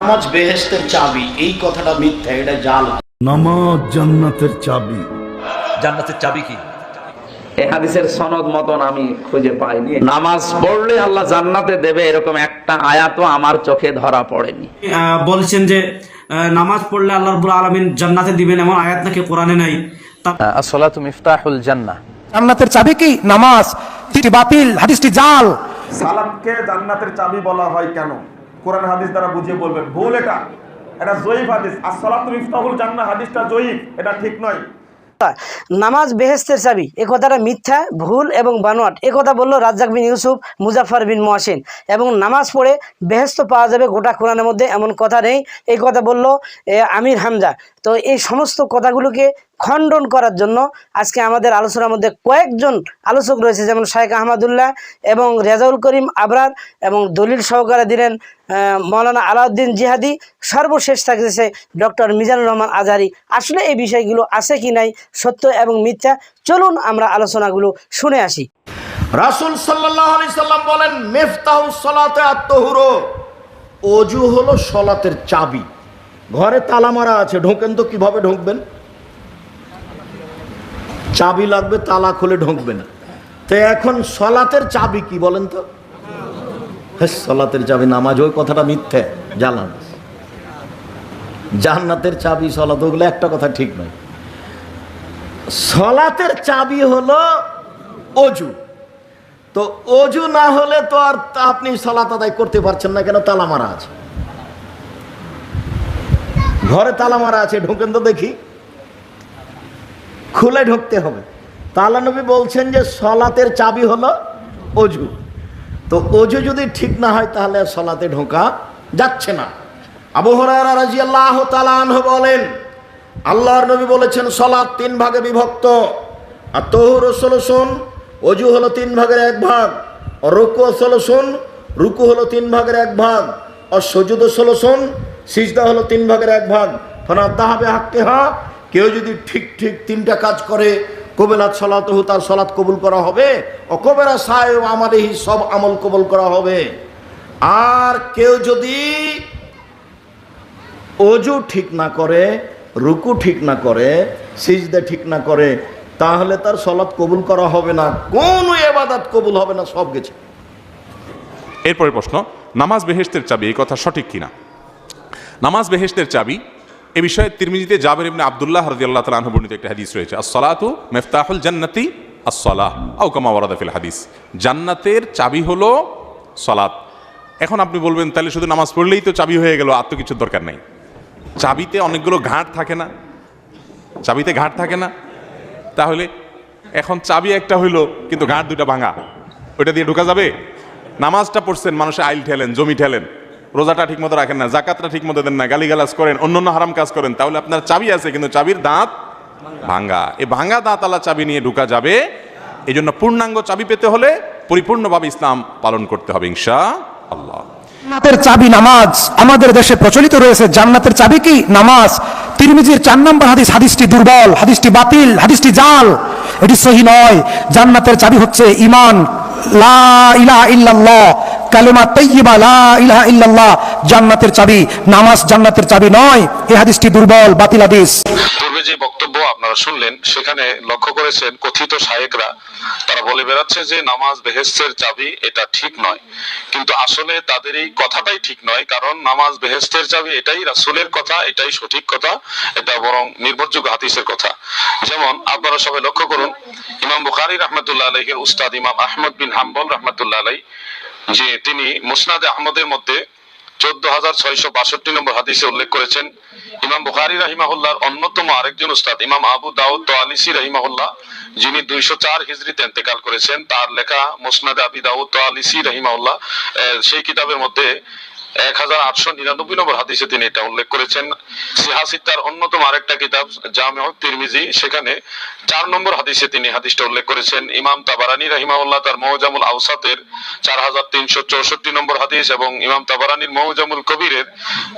নামাজ বেহেস্তের চাবি এই কথাটা মিথ্যা এটা জাল নামাজ জান্নাতের চাবি। জান্নাতের চাবি কি? এই হাদিসের সনদ মতন আমি খুঁজে পাইনি। নামাজ পড়লে আল্লাহ জান্নাতে দেবে এরকম একটা আয়াতও আমার চোখে ধরা পড়েনি। আহ, বলছেন যে আহ, নামাজ পড়লে আল্লাহ রবুল আলমিন জান্নাতে দিবেন এমন আয়াত নাকি কোরআনে নাই। আসসালাতু মিফতাহুল জান্নাহ। জান্নাতের চাবি কি? নামাজ। তিনটি বাতিল হাদিসটি জাল। সালামকে জান্নাতের চাবি বলা হয় কেন? কোরআন হাদিস দ্বারা বুঝিয়ে বলবেন। ভুল এটা। এটা জয়ীফ হাদিস। আর সালাত ইফতাহুল জান্নাহ, হাদিসটা জয়ীফ। এটা ঠিক নয়। নামাজ বেহেস্তের চাবি। এ কথাটা মিথ্যা, ভুল এবং বানোয়াট। এ কথা বলল রাজ্জাক বিন ইউসুফ মুজাফর বিন মহাসিন। এবং নামাজ পড়ে বেহেস্ত পাওয়া যাবে গোটা কোরআনের মধ্যে, এমন কথা নেই। এই কথা বলল আমির হামজা। তো এই সমস্ত কথাগুলোকে খণ্ডন করার জন্য আজকে আমাদের আলোচনার মধ্যে কয়েকজন আলোচক রয়েছে, যেমন শায়েখ আহমদুল্লাহ এবং রেজাউল করিম আবরার এবং দলিল সহকারে দিলেন মৌলানা আলাউদ্দিন জিহাদি। সর্বশেষ থাকতেছে ডক্টর মিজানুর রহমান আজহারি। আসলে এই বিষয়গুলো আছে কি নাই, সত্য এবং মিথ্যা? চলুন আমরা আলোচনাগুলো শুনে আসি। রাসুল সাল্লাম বলেন অজু হলো সলাতের চাবি। ঘরে তালা মারা আছে, ঢোকেন তো কীভাবে ঢুকবেন? চাবি লাগবে, তালা খুলে ঢুকবে না। তো এখন সলাতের চাবি কি বলেন তো? হ্যাঁ সলাতের চাবি, নামাজ ওই কথাটা মিথ্যে, জানান। জান্নাতের চাবি, সলাত, ওগুলো একটা কথা ঠিক নয়। সলাতের চাবি হলো অজু। তো অজু না হলে তো আর আপনি সলাত আদায় করতে পারছেন না, কেন তালা মারা আছে? ঘরে তালা মারা আছে, ঢোকেন তো দেখি। খুলে ঢুকতে হবে। তালা নবী বলছেন যে সলাতের চাবি হলো অজু তো অজু যদি ঠিক না হয় তাহলে সলাতে ঢোকা যাচ্ছে না। আবু হরায়রা রাদিয়াল্লাহু তাআলা বলেন, আল্লাহর নবী বলেছেন, সলাৎ তিন ভাগে বিভক্ত। আর তহুর সলসুন অজু হলো তিন ভাগের এক ভাগ রুকু সলসুন রুকু হলো তিন ভাগের এক ভাগ, আর সজুদ সলসুন সিজদা হলো তিন ভাগের এক ভাগ। ফনাদ্দা হবে হাক্কে হা কেউ যদি ঠিক ঠিক তিনটা কাজ করে কবেলাত সলাত তার সলাৎ কবুল করা হবে, অকবেরা আমার এই সব আমল কবুল করা হবে। আর কেউ যদি অজু ঠিক না করে, রুকু ঠিক না করে, সিজদে ঠিক না করে, তাহলে তার সলাৎ কবুল করা হবে না, কোনো এবাদাত কবুল হবে না, সব গেছে। এরপরে প্রশ্ন, নামাজ বেহেশতের চাবি এই কথা সঠিক কিনা? নামাজ বেহেশতের চাবি এ বিষয়ে তিরমিজিতে জাবের ইবনে আব্দুল্লাহ রাদিয়াল্লাহু তাআলা আনহু বর্ণিত একটা হাদিস রয়েছে, আস-সালাতু মিফতাহুল জান্নাতি আস-সালাহ, আও কামা ওয়ারাদা হাদিস। জান্নাতের চাবি হলো সলাত। এখন আপনি বলবেন, তাহলে শুধু নামাজ পড়লেই তো চাবি হয়ে গেল, আর তো কিছুর দরকার নেই। চাবিতে অনেকগুলো ঘাট থাকে না। চাবিতে ঘাট থাকে না। তাহলে এখন চাবি একটা হইল, কিন্তু ঘাট দুটা ভাঙা। ওইটা দিয়ে ঢোকা যাবে? নামাজটা পড়ছেন মানুষে আইল ঠেলেন, জমি ঠেলেন। রোজাটা ঠিক মতো রাখেন না, জাকাতটা ঠিক মতো দেন না, গালিগালাজ করেন অন্য অন্য হারাম কাজ করেন, তাহলে আপনার চাবি আছে, কিন্তু চাবির দাঁত ভাঙ্গা। এই ভাঙ্গা দাঁত আলা চাবি নিয়ে ঢুকা যাবে। এই জন্য পূর্ণাঙ্গ চাবি পেতে হলে পরিপূর্ণভাবে ইসলাম পালন করতে হবে ইনশা আল্লাহ জান্নাতের চাবি নামাজ। আমাদের দেশে প্রচলিত রয়েছে জান্নাতের চাবি কি? নামাজ। তিরমিজির চার নম্বর হাদিস, হাদিসটি দুর্বল, হাদিসটি বাতিল, হাদিসটি জাল। এটি সহি নয়। জান্নাতের চাবি হচ্ছে ইমান লা ইলাহা ইল্লাল্লাহ। কালেমা লা ইলাহা ইল্লাল্লাহ, জান্নাতের চাবি, নামাজ জান্নাতের চাবি নয়। এই হাদিসটি দুর্বল, বাতিল হাদিস। যে বক্তব্য আপনারা শুনলেন, সেখানে লক্ষ্য করেছেন কথিত তারা বলে বেড়াচ্ছে যে নামাজ বেহেস্তের চাবি এটা ঠিক নয়। কিন্তু আসলে তাদের এই কথাটাই ঠিক নয়, কারণ নামাজ বেহেস্তের চাবি এটাই রাসূলের কথা, এটাই সঠিক কথা, এটা বরং নির্ভরযোগ্য হাদিসের কথা। যেমন আপনারা সবাই লক্ষ্য করুন, ইমাম বুখারী রহমতুল্লাহ আলাইহের উস্তাদ ইমাম আহমদ বিন হাম্বল রহমতুল্লাহ আলাই যে তিনি মুসনাদে আহমদের মধ্যে চোদ্দ হাজার ছয়শো বাষট্টি নম্বর হাদিসে উল্লেখ করেছেন ইমাম বুখারি রাহিমাহুল্লাহর অন্যতম আরেকজন উস্তাদ ইমাম আবু দাউদ তোয়ালিসি রাহিমাহুল্লাহ যিনি দুইশো চার হিজড়িতে এতেকাল করেছেন। তার লেখা মুসনাদ আবি দাউদ তোয়ালিসি রাহিমাহুল্লাহ আহ, সেই কিতাবের মধ্যে এক হাজার আটশো নিরানব্বই নম্বর হাদিসে তিনি এটা উল্লেখ করেছেন। অন্যতম আরেকটা কিতাব জামে তিরমিজি, সেখানে চার নম্বর হাদিসে তিনি হাদিসটা উল্লেখ করেছেন। ইমাম তাবারানি রাহিমাউল্লাহ তার আউসাতের চার হাজার তিনশো চৌষট্টি নম্বর হাদিস এবং ইমাম তাবারানির কবিরের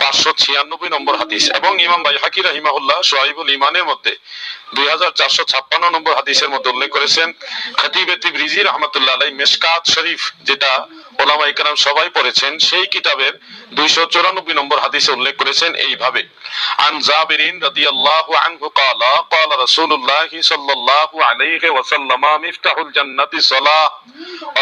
পাঁচশো ছিয়ানব্বই নম্বর হাদিস এবং ইমাম বাইহাকি রাহিমাহুল্লাহ সোহাইবুল ইমানের মধ্যে দুই হাজার চারশো ছাপ্পান্ন নম্বর হাদিসের মধ্যে উল্লেখ করেছেন। খতিব রিজি রহমতুল্লাহ আলাই মেশকাত শরীফ, যেটা ওলামা ইকরাম সবাই পড়েছেন, সেই কিতাবের দুইশো চুরানব্বই নম্বর হাদিসে উল্লেখ করেছেন এইভাবে, আন জাবিরিন রাদিয়াল্লাহু আনহু ক্বালা ক্বালা রাসূলুল্লাহ সাল্লাল্লাহু আলাইহি ওয়াসাল্লাম, মিফতাহুল জান্নাতি সালাহ।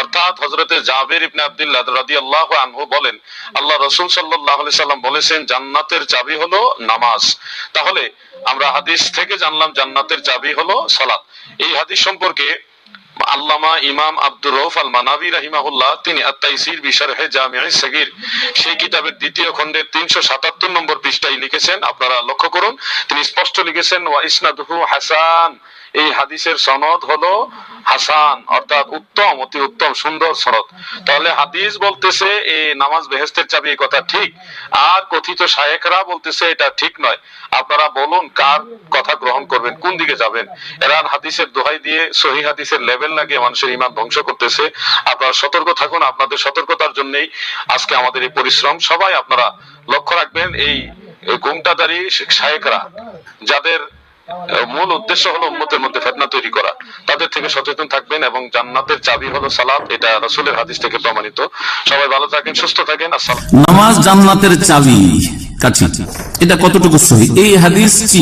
অর্থাৎ হযরতে জাবির ইবনে আব্দুল্লাহ রাদিয়াল্লাহু আনহু বলেন, আল্লাহ রাসূল সাল্লাল্লাহু আলাইহি সাল্লাম বলেছেন, জান্নাতের চাবি হলো নামাজ। তাহলে আমরা হাদিস থেকে জানলাম, জান্নাতের চাবি হলো সালাত। এই হাদিস সম্পর্কে আল্লামা ইমাম আব্দুর রৌফ আল মানাবি রাহিমাহুল্লাহ, তিনি আত্মাইসির বিশারহে জামিয়া সেগির সেই কিতাবের দ্বিতীয় খণ্ডের তিনশো সাতাত্তর নম্বর পৃষ্ঠায় লিখেছেন। আপনারা লক্ষ্য করুন, তিনি স্পষ্ট লিখেছেন, ওয়া ইসনাদুহু হাসান। এই হাদিসের সনদ হলো হাসান, অর্থাৎ উত্তম, অতি উত্তম, সুন্দর সনদ। তাহলে হাদিস বলতেছে এই নামাজ বেহেস্তের চাবি, এই কথা ঠিক। আর কথিত শায়েকরা বলতেছে, এটা ঠিক নয়। আপনারা বলুন, কার কথা গ্রহণ করবেন, কোন দিকে যাবেন? এরা হাদিসের দোহাই দিয়ে সহি হাদিসের লেভেল লাগিয়ে মানুষের ইমান ধ্বংস করতেছে। আপনারা সতর্ক থাকুন, আপনাদের সতর্কতার জন্যই আজকে আমাদের এই পরিশ্রম। সবাই আপনারা লক্ষ্য রাখবেন, এই গুমটাদারি শায়েকরা, যাদের মূল উদ্দেশ্য হলো উম্মতের মধ্যে ফেতনা তৈরি করা। তাদের থেকে সচেতন থাকবেন এবং জান্নাতের চাবি হলো সালাত, এটা রাসূলের হাদিস থেকে প্রমাণিত। সবাই ভালো থাকেন, সুস্থ থাকেন, আসসালাম নামাজ জান্নাতের চাবি। কাছি। এটা কতটুকু সহি? এই হাদিসটি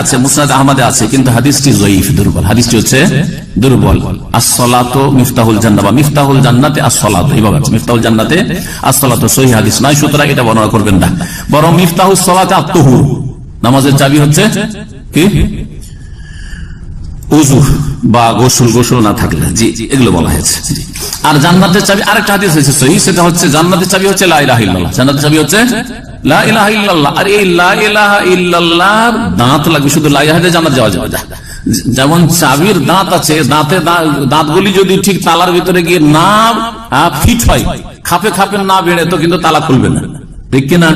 আছে আহমদে আছে, কিন্তু হাদিসটি জয়ীফ, দুর্বল। হাদিসটি হচ্ছে দুর্বল। আসসালাত মিফতাহুল মিফতাহুল জান্নাতে আসসালাত, এইভাবে আছে। মিফতাহুল জান্নাতে আসসালাত, সহি হাদিস নয়, সুতরাং এটা বর্ণনা করবেন না। বরং মিফতাহুল সালাতে আত্মহুর নামাজের চাবি হচ্ছে কি? উজু বা গোসল গোসল না থাকলে। জি, এগুলো বলা হয়েছে। আর জান্নাতের চাবি, আরেকটা হাদিস হয়েছে সহি, সেটা হচ্ছে জান্নাতের চাবি হচ্ছে লা ইলাহা ইল্লাল্লাহ। জান্নাতের চাবি হচ্ছে আর এই লা ইলাহা ইল্লাল্লাহর দাঁত লাগবে, শুধু লা ইলাহা দিয়ে জান্নাত যাওয়া যাবে। না। যেমন চাবির দাঁত আছে, দাঁতে দাঁতগুলি যদি ঠিক তালার ভিতরে গিয়ে না ফিট হয়, খাপে খাপে না বেড়ে, তো কিন্তু তালা খুলবে না। ঠিক কিনা?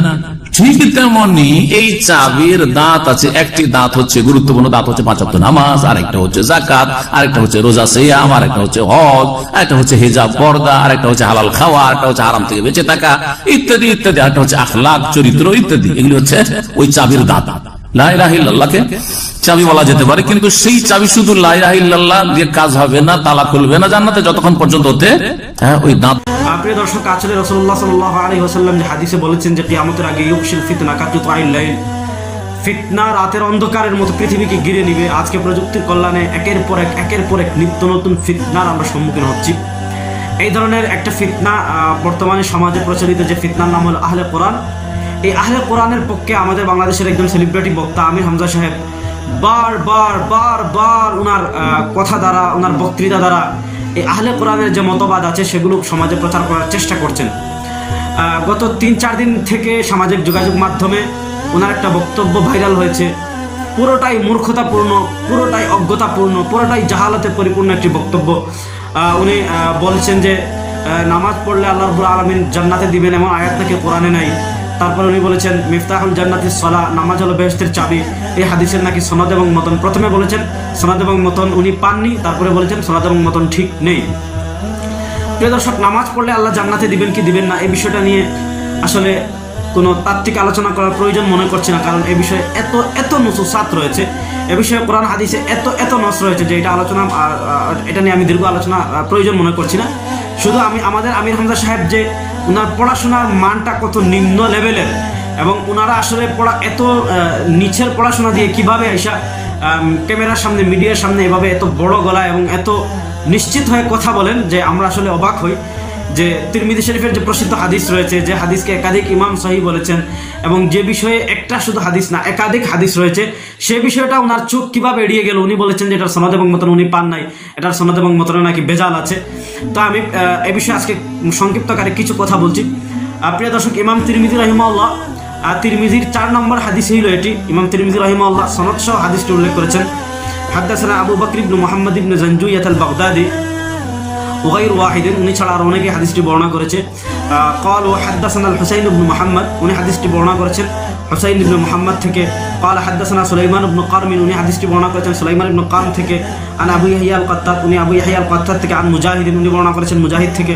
ঠিক তেমনি এই চাবির দাঁত আছে, একটি দাঁত হচ্ছে গুরুত্বপূর্ণ, দাঁত হচ্ছে পাঁচাত্ত নামাজ, আরেকটা হচ্ছে জাকাত আরেকটা হচ্ছে রোজা সেয়াম, আরেকটা হচ্ছে হজ, আরেকটা হচ্ছে হেজাব পর্দা, আরেকটা হচ্ছে হালাল খাওয়া, আরেকটা হচ্ছে আরাম থেকে বেঁচে থাকা, ইত্যাদি ইত্যাদি, আরেকটা হচ্ছে আখলাখ, চরিত্র, ইত্যাদি। এগুলি হচ্ছে ওই চাবির দাঁত। চাবি বলা যেতে পারে, কিন্তু সেই চাবি শুধু লাইরাহিল্লাহ দিয়ে কাজ হবে না, তালা খুলবে না জান্নাতে যতক্ষণ পর্যন্ত হতে হ্যাঁ ওই দাঁত। দর্শক যে হাদিসে বলেছেন যে আগে ফিতনা রাতের অন্ধকারের মতো পৃথিবীকে ঘিরে নিবে। আজকে প্রযুক্তির কল্যাণে একের পর এক, একের পর এক নিত্য নতুন ফিতনার আমরা সম্মুখীন হচ্ছি। এই ধরনের একটা ফিতনা বর্তমানে সমাজে প্রচলিত যে ফিতনার নাম হলো আহলে কোরআন এই আহলে কোরআনের পক্ষে আমাদের বাংলাদেশের একজন সেলিব্রিটি বক্তা আমির হামজা সাহেব বার বার বার বার ওনার কথা দ্বারা ওনার বক্তৃতা দ্বারা এই আহলে কোরআনের যে মতবাদ আছে সেগুলো সমাজে প্রচার করার চেষ্টা করছেন। গত তিন, চার দিন থেকে সামাজিক যোগাযোগ মাধ্যমে ওনার একটা বক্তব্য ভাইরাল হয়েছে। পুরোটাই মূর্খতাপূর্ণ, পুরোটাই অজ্ঞতাপূর্ণ, পুরোটাই জাহালাতে পরিপূর্ণ একটি বক্তব্য। উনি বলছেন যে নামাজ পড়লে আল্লাহ রবুল আলমিন জান্নাতে দিবেন এমন আয়াত নাকি কোরআনে নাই। তারপর উনি বলেছেন, মিফতাহুল জান্নাতি সলা, নামাজ হলো বেহেস্তের চাবি। এই হাদিসের নাকি সনদ এবং মতন। প্রথমে বলেছেন, সনদ এবং মতন উনি পাননি, তারপরে বলেছেন, সনদ এবং মতন ঠিক নেই। প্রিয় দর্শক, নামাজ পড়লে আল্লাহ জান্নাতে দিবেন কি দিবেন না, এই বিষয়টা নিয়ে আসলে কোনো তাত্ত্বিক আলোচনা করার প্রয়োজন মনে করছি না, কারণ এ বিষয়ে এত এত নসুসাত রয়েছে। এ বিষয়ে কোরআন, হাদিসে এত এত নস রয়েছে যে এটা আলোচনা এটা নিয়ে আমি দীর্ঘ আলোচনা প্রয়োজন মনে করছি না। শুধু আমি, আমাদের আমির হামজা সাহেব যে ওনার পড়াশোনার মানটা কত নিম্ন লেভেলের? এবং ওনারা আসলে পড়া এত নিচের পড়াশোনা দিয়ে কীভাবে এসা ক্যামেরার সামনে, মিডিয়ার সামনে এভাবে এত বড় গলা এবং এত নিশ্চিত হয়ে কথা বলেন যে আমরা আসলে অবাক হই। যে তিরমিদি শরীফের যে প্রসিদ্ধ হাদিস রয়েছে, যে হাদিসকে একাধিক ইমাম সহি বলেছেন এবং যে বিষয়ে একটা শুধু হাদিস না, একাধিক হাদিস রয়েছে, সে বিষয়টা ওনার চোখ কীভাবে এড়িয়ে গেল? উনি বলেছেন যে এটার সনদ এবং মতন উনি পান নাই, এটার সনদ এবং মতনে নাকি বেজাল আছে। তো আমি এ বিষয়ে আজকে সংক্ষিপ্তকারে কিছু কথা বলছি। প্রিয় দর্শক, ইমাম তিরমিদি রহিমাল্লাহ তিরমিজির চার নম্বর হাদিস হইল এটি। ইমাম তিরমিজি রহিমাল্লাহ সনদ সহ হাদিসটি উল্লেখ করেছেন। হাদ্দাসানা আবু বকর ইবনু মুহাম্মদ ইবনু জানজুইয়াত আল বাগদাদি وغير واحد উনি ছাড়া আর অনেকে হাদিসটি বর্ণনা করেছে قال وحدثنا الحسين بن محمد উনি হাদিসটি বর্ণনা করেছেন হুসাইন ইবনে মুহাম্মদ থেকে قال حدثنا সুলাইমান ইবনে কারমিন উনি হাদিসটি বর্ণনা করেছেন সুলাইমান ইবনে কারম থেকে আন আবু ইয়াহইয়া আল কাত্তাব উনি আবু ইয়াহইয়া আল কাত্তাব থেকে আন মুজাহিদ উনি বর্ণনা করেছেন মুজাহিদ থেকে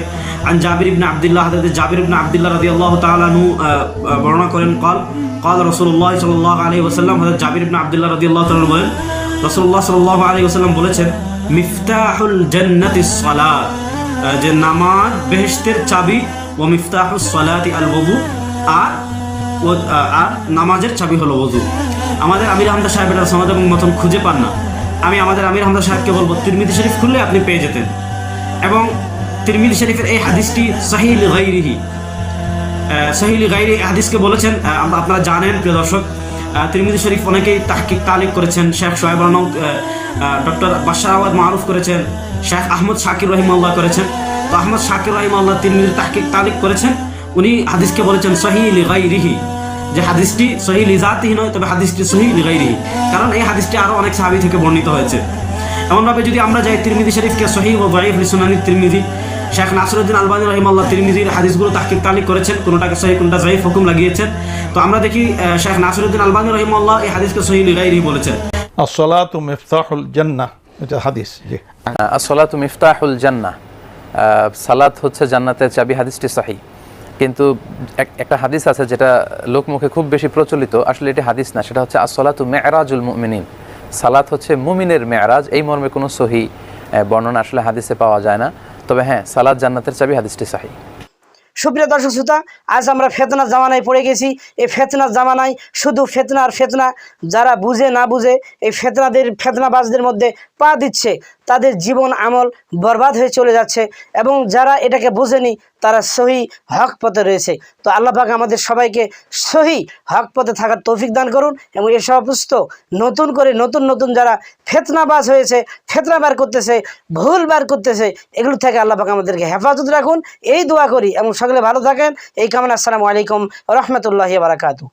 আন জাবির ইবনে আব্দুল্লাহ হযরত জাবির ইবনে আব্দুল্লাহ রাদিয়াল্লাহু তাআলা আনহু আহ, আহ, বর্ণনা করেন قال قال رسول الله صلى الله عليه وسلم হযরত জাবির ইবনে আব্দুল্লাহ রাদিয়াল্লাহু তাআলা বলেন রাসূলুল্লাহ সাল্লাল্লাহু আলাইহি ওয়াসাল্লাম বলেছেন মিফতাহুল জান্নাতিস সালাত। যে নামাজ বেহেশতের চাবি ও মিফতাহুস সলাতি আল ওযু, আর ও- আর নামাজের চাবি হলো ওযু। আমাদের আমির হামদা সাহেব এটা সনদ এবং মতন খুঁজে পান না। আমি আমাদের আমির হামদা সাহেবকে বলব তিরমিদি শরীফ খুললে আপনি পেয়ে যেতেন। এবং তিরমিদি শরীফের এই হাদিসটি সাহিল গাইরিহি সহিলি গাইরি হাদিসকে বলেছেন আপনারা জানেন, প্রিয় দর্শক তিরমিদি শরীফ অনেকেই তাহকিক তালিক করেছেন, শেখ সোহেব আলম ডক্টর বাশার আওয়াজ মারুফ করেছেন, শেখ আহমদ শাকির রহিমাল্লাহ করেছেন। তো আহমদ শাকির রহিমাল্লাহ তিরমিদি তাহকিক তালিক করেছেন, উনি হাদিসকে বলেছেন সহিল গাইরিহি যে হাদিসটি সহি লিজাতিহি নয়, তবে হাদিসটি সহি লিগাইরিহি কারণ এই হাদিসটি আরও অনেক সাহাবি থেকে বর্ণিত হয়েছে। এমনভাবে যদি আমরা যাই তিরমিদি শরীফকে সহি ও দাইফ লিসুনানি তিরমিদি শেখ নাসরুদ্দিন আলবানী রহিমাল্লাহ তিরমিজির হাদিসগুলো তাহকিক তালিক করেছেন কোনোটাকে সহি কোনটা জাইফ হুকুম লাগিয়েছেন। তো আমরা দেখি শেখ নাসরুদ্দিন আলবানী রহিমাল্লাহ এই হাদিসকে সহি লিগাইরি বলেছেন আসসালাতু মিফতাহুল জান্নাহ এটা হাদিস জি। আসলাতু মিফতাহুল জান্নাহ। সালাত হচ্ছে জান্নাতের চাবি হাদিসটি সাহি। কিন্তু একটা হাদিস আছে যেটা লোকমুখে খুব বেশি প্রচলিত আসলে এটি হাদিস না সেটা হচ্ছে আসলাতু মেয়রাজুল মুমিনিন। সালাত হচ্ছে মুমিনের মেয়রাজ এই মর্মে কোনো সহি আহ, বর্ণনা আসলে হাদিসে পাওয়া যায় না। তবে হ্যাঁ সালাদ জান্নাতের চাবি হাদিসটি সাহি। সুপ্রিয় দর্শক শ্রোতা, আজ আমরা ফেতনা জামানায় পড়ে গেছি। এই ফেতনা জামানায় শুধু ফেতনা আর ফেতনা, যারা বুঝে না বুঝে এই ফেতনাদের, ফেতনাবাজদের মধ্যে পা দিচ্ছে, তাদের জীবন আমল বরবাদ হয়ে চলে যাচ্ছে এবং যারা এটাকে বুঝেনি, তারা সহি হক পথে রয়েছে। তো আল্লাহ পাক আমাদের সবাইকে সহি হক পথে থাকার তৌফিক দান করুন এবং এ সমস্ত নতুন করে নতুন নতুন যারা ফেতনাবাজ হয়েছে, ফেতনা বার করতেছে, ভুল বার করতেছে, এগুলো থেকে আল্লাহ পাক আমাদেরকে হেফাজত রাখুন। এই দোয়া করি এবং সকলে ভালো থাকেন। এই কামনা আসসালামু আলাইকুম রহমতুল্লাহ বারাকাতু